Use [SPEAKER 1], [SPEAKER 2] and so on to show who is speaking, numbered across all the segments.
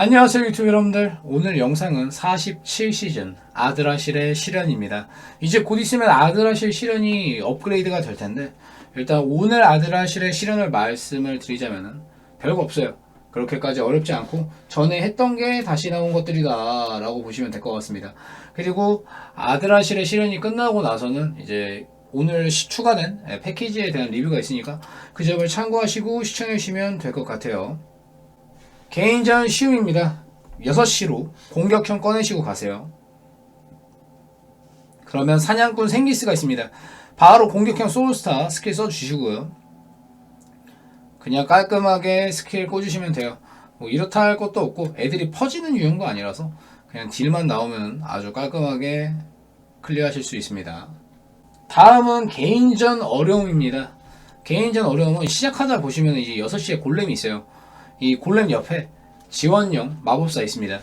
[SPEAKER 1] 안녕하세요 유튜브 여러분들. 오늘 영상은 47시즌 아드라실의 실현입니다. 이제 곧 있으면 아드라실 실현이 업그레이드가 될 텐데 일단 오늘 아드라실의 실현을 말씀을 드리자면은 별거 없어요. 그렇게까지 어렵지 않고 전에 했던 게 다시 나온 것들이다 라고 보시면 될 것 같습니다. 그리고 아드라실의 실현이 끝나고 나서는 이제 오늘 시- 추가된 예, 패키지에 대한 리뷰가 있으니까 그 점을 참고하시고 시청해 주시면 될 것 같아요 개인전 시음입니다. 6시로 공격형 꺼내시고 가세요. 그러면 사냥꾼 생기스가 있습니다. 바로 공격형 소울스타 스킬 써주시고요. 그냥 깔끔하게 스킬 꽂으시면 돼요. 뭐 이렇다 할 것도 없고 애들이 퍼지는 유형도 아니라서 그냥 딜만 나오면 아주 깔끔하게 클리어하실 수 있습니다. 다음은 개인전 어려움입니다. 개인전 어려움은 시작하다 보시면 이제 6시에 골렘이 있어요. 이 골렘 옆에 지원용 마법사 있습니다.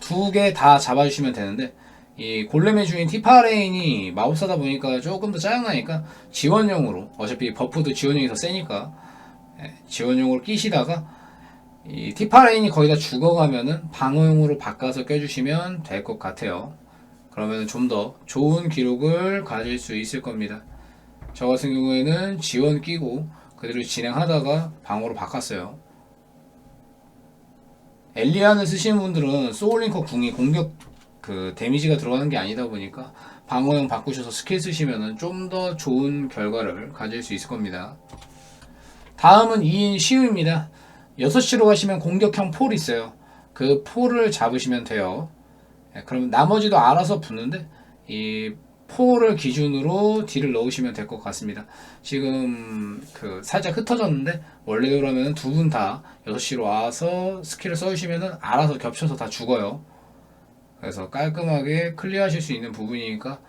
[SPEAKER 1] 두 개 다 잡아주시면 되는데 이 골렘의 주인 티파레인이 마법사다 보니까 조금 더 짜증나니까 지원용으로 어차피 버프도 지원용이 더 세니까 예, 지원용으로 끼시다가 이 티파레인이 거의 다 죽어가면은 방어용으로 바꿔서 껴주시면 될 것 같아요. 그러면 좀 더 좋은 기록을 가질 수 있을 겁니다. 저 같은 경우에는 지원 끼고 그대로 진행하다가 방어로 바꿨어요. 엘리안을 쓰시는 분들은 소울링커 궁이 공격 그 데미지가 들어가는 게 아니다 보니까 방어형 바꾸셔서 스킬 쓰시면은 좀 더 좋은 결과를 가질 수 있을 겁니다. 다음은 2인 시우입니다. 6시로 가시면 공격형 폴 있어요. 그 폴을 잡으시면 돼요. 예, 그럼 나머지도 알아서 붙는데 이 폴을 기준으로 딜을 넣으시면 될 것 같습니다. 지금 그 살짝 흩어졌는데 원래로라면 두 분 다 6시로 와서 스킬을 써주시면은 알아서 겹쳐서 다 죽어요. 그래서 깔끔하게 클리어하실 수 있는 부분이니까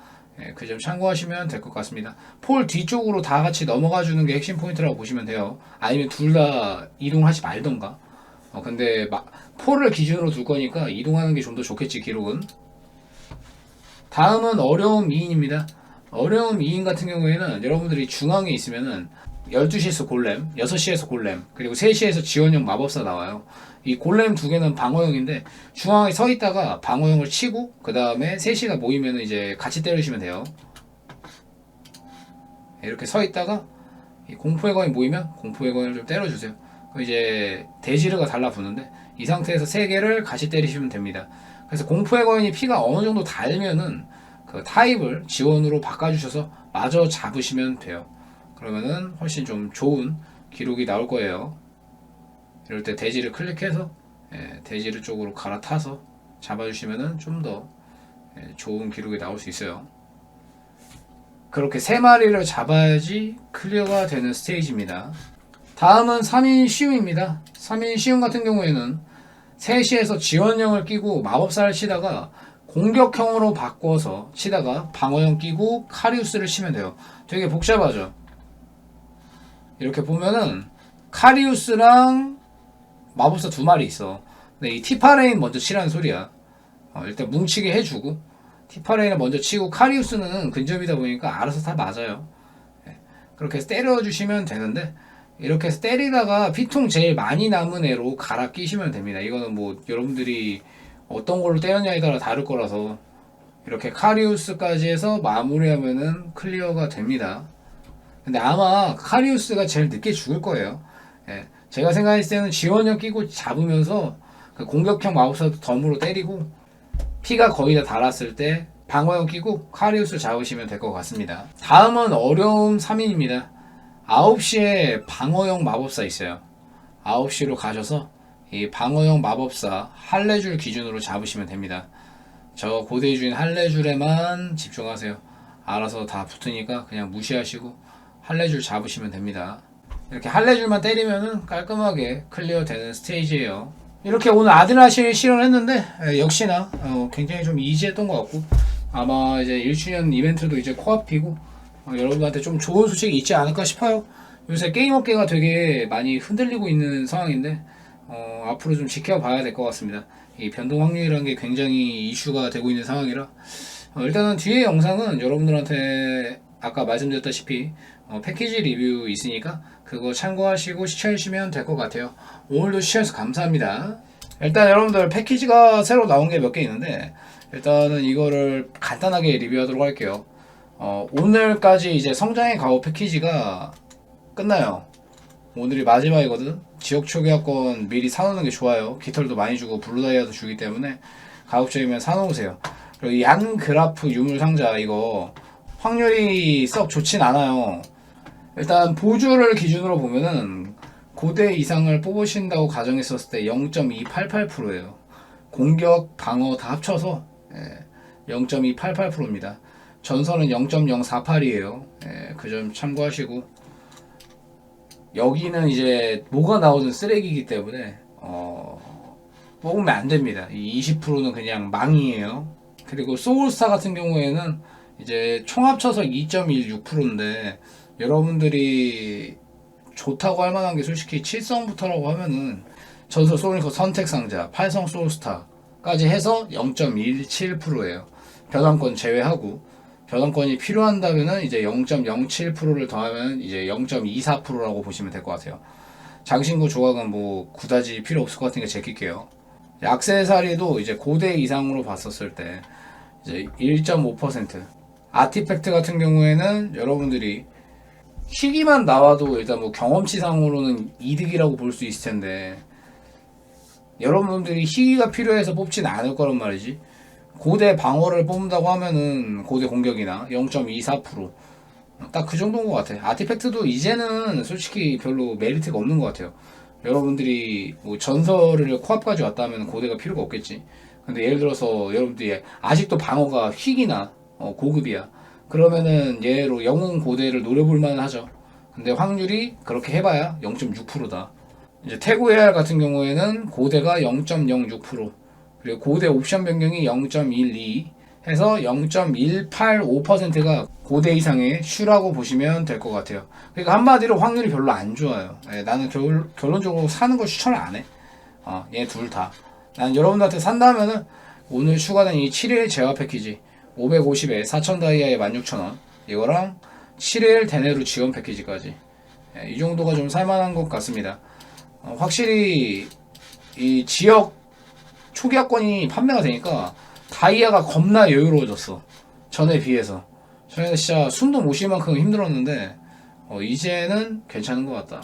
[SPEAKER 1] 예, 그점 참고하시면 될 것 같습니다. 폴 뒤쪽으로 다 같이 넘어가 주는 게 핵심 포인트라고 보시면 돼요. 아니면 둘 다 이동하지 말던가. 어, 근데 마, 폴을 기준으로 둘 거니까 이동하는 게 좀 더 좋겠지 기록은. 다음은 어려움 2인입니다. 어려움 2인 같은 경우에는 여러분들이 중앙에 있으면은 12시에서 골렘, 6시에서 골렘, 그리고 3시에서 지원형 마법사 나와요. 이 골렘 두 개는 방어형인데 중앙에 서 있다가 방어형을 치고 그 다음에 3시가 모이면 이제 같이 때리시면 돼요. 이렇게 서 있다가 이 공포의 거인 모이면 공포의 거인을 좀 때려주세요. 이제 대지르가 달라붙는데 이 상태에서 세 개를 같이 때리시면 됩니다. 그래서 공포의 거인이 피가 어느 정도 달면은 그 타입을 지원으로 바꿔주셔서 마저 잡으시면 돼요. 그러면은 훨씬 좀 좋은 기록이 나올 거예요. 이럴 때 대지를 클릭해서 예, 대지를 쪽으로 갈아타서 잡아주시면은 좀더 예, 좋은 기록이 나올 수 있어요. 그렇게 세 마리를 잡아야지 클리어가 되는 스테이지입니다. 다음은 3인 시움입니다. 3인 시움 같은 경우에는 3시에서 지원형을 끼고 마법사를 치다가 공격형으로 바꿔서 치다가 방어형 끼고 카리우스를 치면 돼요. 되게 복잡하죠. 이렇게 보면은 카리우스랑 마법사 두 마리 있어. 근데 이 티파레인 먼저 치라는 소리야. 어, 일단 뭉치게 해주고 티파레인을 먼저 치고 카리우스는 근접이다 보니까 알아서 다 맞아요. 예, 그렇게 때려주시면 되는데 이렇게 때리다가 피통 제일 많이 남은 애로 갈아 끼시면 됩니다. 이거는 뭐 여러분들이 어떤 걸로 때렸냐에 따라 다를 거라서 이렇게 카리우스까지 해서 마무리하면은 클리어가 됩니다. 근데 아마 카리우스가 제일 늦게 죽을 거예요. 예, 제가 생각했을 때는 지원형 끼고 잡으면서 그 공격형 마법사도 덤으로 때리고 피가 거의 다 달았을 때 방어형 끼고 카리우스 잡으시면 될 것 같습니다. 다음은 어려움 3인입니다. 9시에 방어형 마법사 있어요. 9시로 가셔서 이 방어형 마법사 할래줄 기준으로 잡으시면 됩니다. 저 고대의 주인 할래줄에만 집중하세요. 알아서 다 붙으니까 그냥 무시하시고 할래줄 잡으시면 됩니다. 이렇게 할래줄만 때리면은 깔끔하게 클리어 되는 스테이지예요. 이렇게 오늘 아드라실 실현했는데 에, 역시나 어, 굉장히 좀 이지했던 것 같고 아마 이제 1주년 이벤트도 이제 코앞이고 어, 여러분들한테 좀 좋은 소식이 있지 않을까 싶어요. 요새 게임 업계가 되게 많이 흔들리고 있는 상황인데 어, 앞으로 좀 지켜봐야 될 것 같습니다. 이 변동 확률이라는 게 굉장히 이슈가 되고 있는 상황이라 어, 일단은 뒤에 영상은 여러분들한테 아까 말씀드렸다시피 어, 패키지 리뷰 있으니까 그거 참고하시고 시청해주시면 될 것 같아요. 오늘도 시청해주셔서 감사합니다. 일단 여러분들 패키지가 새로 나온 게 몇 개 있는데 일단은 이거를 간단하게 리뷰하도록 할게요. 어, 오늘까지 이제 성장의 가오 패키지가 끝나요. 오늘이 마지막이거든. 지역 초기화권 미리 사놓는 게 좋아요. 깃털도 많이 주고 블루다이아도 주기 때문에 가급적이면 사놓으세요. 그리고 이양 그라프 유물 상자 이거 확률이 썩 좋진 않아요. 일단 보주를 기준으로 보면은 고대 이상을 뽑으신다고 가정했었을 때 0.288%예요. 공격, 방어 다 합쳐서 0.288%입니다. 전선은 0.048이에요. 그점 참고하시고 여기는 이제 뭐가 나오든 쓰레기이기 때문에 어, 뽑으면 안 됩니다. 이 20%는 그냥 망이에요. 그리고 소울스타 같은 경우에는 이제 총 합쳐서 2.16%인데 여러분들이 좋다고 할 만한 게 솔직히 7성부터라고 하면은 전설 소니커 선택 상자, 8성 소울스타까지 해서 0.17%예요. 변환권 제외하고 변환권이 필요한다면은 이제 0.07%를 더하면 이제 0.24%라고 보시면 될 것 같아요. 장신구 조각은 뭐 구다지 필요 없을 것 같으니까 제낄게요. 약세사리도 이제 고대 이상으로 봤었을 때 이제 1.5% 아티팩트 같은 경우에는 여러분들이 희귀만 나와도 일단 뭐 경험치상으로는 이득이라고 볼 수 있을 텐데 여러분들이 희귀가 필요해서 뽑진 않을 거란 말이지 고대 방어를 뽑는다고 하면은 고대 공격이나 0.24%딱 그 정도인 것 같아. 아티팩트도 이제는 솔직히 별로 메리트가 없는 것 같아요. 여러분들이 뭐 전설을 코앞까지 왔다면 고대가 필요가 없겠지. 근데 예를 들어서 여러분들이 아직도 방어가 희귀나 어, 고급이야. 그러면은 얘로 영웅 고대를 노려볼 만 하죠. 근데 확률이 그렇게 해봐야 0.6%다. 이제 태고 AR 같은 경우에는 고대가 0.06% 그리고 고대 옵션 변경이 0.12 해서 0.185%가 고대 이상의 슈라고 보시면 될 것 같아요. 그러니까 한마디로 확률이 별로 안 좋아요. 예, 나는 결, 결론적으로 사는 걸 추천을 안 해. 어, 얘 둘 다. 난 여러분들한테 산다면은 오늘 추가된 이 7일 재화 패키지 550에 4,000 다이아에 16,000원 이거랑 7일 대내로 지원 패키지까지 예, 이 정도가 좀 살만한 것 같습니다. 어, 확실히 이 지역 초기화권이 판매가 되니까 다이아가 겁나 여유로워졌어. 전에 비해서. 전에는 진짜 숨도 못 쉴 만큼 힘들었는데 어, 이제는 괜찮은 것 같다.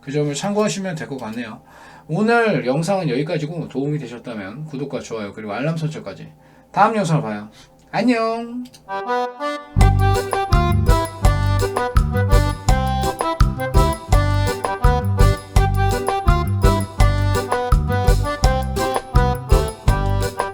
[SPEAKER 1] 그 점을 참고하시면 될 것 같네요. 오늘 영상은 여기까지고 도움이 되셨다면 구독과 좋아요 그리고 알람 설정까지 다음 영상을 봐요. 안녕.